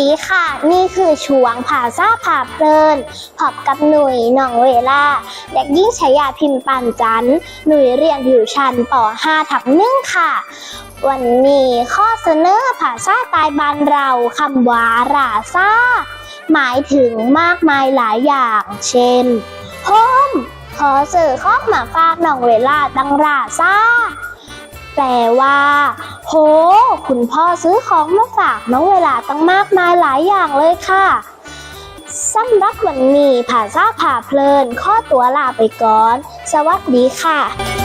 ดีค่ะ นี่คือช่วงผ่าซ่าผ่าเพลินพบกับหนุ่ยหน้องเวลา เด็กยิ่งชายาพิมพ์ปันจันหนุ่ยเรียนอยู่ชั้นป .5 ทับหนึ่งค่ะ วันนี้ข้อเสนอผ่าซ่าตายบานเราคำว่าราซ่า หมายถึงมากมายหลายอย่าง เช่นโฮมขอสื่อข้อมาฝากหน้องเวลาดังราซ่า แปลว่า โห คุณพ่อซื้อของมาฝากน้องเวลาตั้งมากมายหลายอย่างเลยค่ะสำหรับวันนี้ผ่าซ่าผ่าเพลิน ข้อตัวลาไปก่อน สวัสดีค่ะ